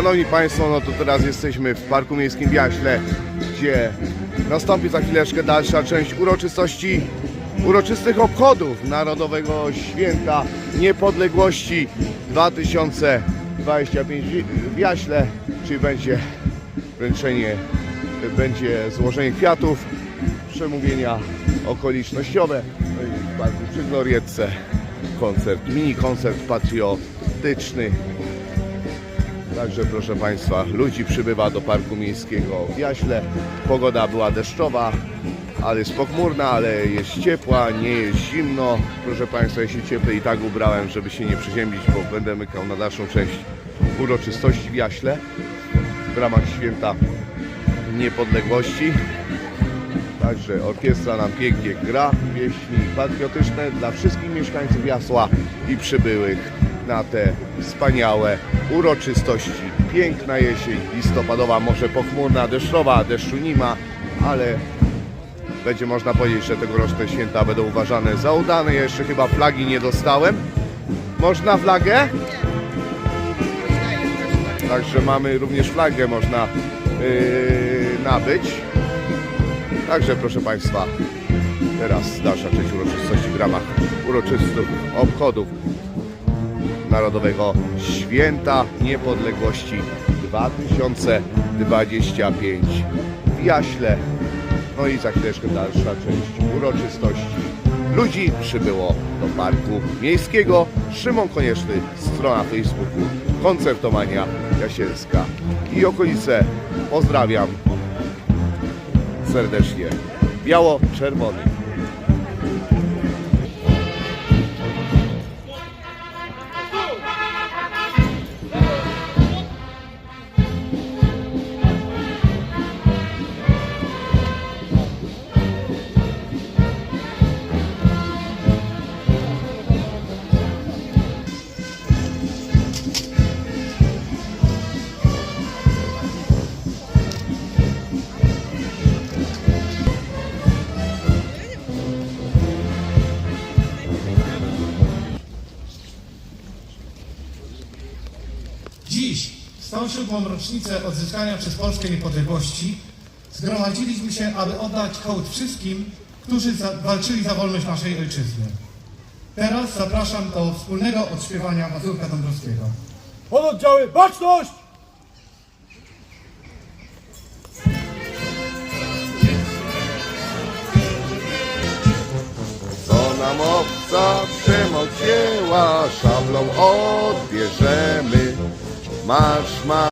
Szanowni Państwo, no to teraz jesteśmy w Parku Miejskim w Jaśle, gdzie nastąpi za chwileczkę dalsza część uroczystości, uroczystych obchodów Narodowego Święta Niepodległości 2025 w Jaśle, czyli będzie wręczenie, będzie złożenie kwiatów, przemówienia okolicznościowe, no w parku przy Glorietce koncert, mini koncert patriotyczny. Także proszę Państwa, ludzi przybywa do Parku Miejskiego w Jaśle. Pogoda była deszczowa, ale jest pochmurna, ale jest ciepła, nie jest zimno. Proszę Państwa, się cieplej i tak ubrałem, żeby się nie przeziębić, bo będę mykał na dalszą część uroczystości w Jaśle w ramach święta niepodległości. Także orkiestra nam pięknie gra pieśni patriotyczne dla wszystkich mieszkańców Jasła i przybyłych na te wspaniałe uroczystości. Piękna jesień listopadowa, może pochmurna, deszczowa, deszczu nie ma, ale będzie można powiedzieć, że tegoroczne święta będą uważane za udane. Jeszcze chyba flagi nie dostałem. Można flagę? Także mamy również flagę, można yy, nabyć. Także proszę Państwa, teraz dalsza część uroczystości w ramach uroczystych obchodów Narodowego Święta Niepodległości 2025 w Jaśle. No i za chwileczkę dalsza część uroczystości. Ludzi przybyło do Parku Miejskiego. Szymon Konieczny, strona Facebooku, koncertomania Jasielska i okolice. Pozdrawiam serdecznie. Biało-czerwony. Dziś, w 107. rocznicę odzyskania przez Polskę niepodległości, zgromadziliśmy się, aby oddać hołd wszystkim, którzy za, walczyli za wolność naszej ojczyzny. Teraz zapraszam do wspólnego odśpiewania Mazurka Dąbrowskiego. Pododdziały, baczność! Co nam obca przemoc wzięła, szablą odbierzemy. Marsz, marsz.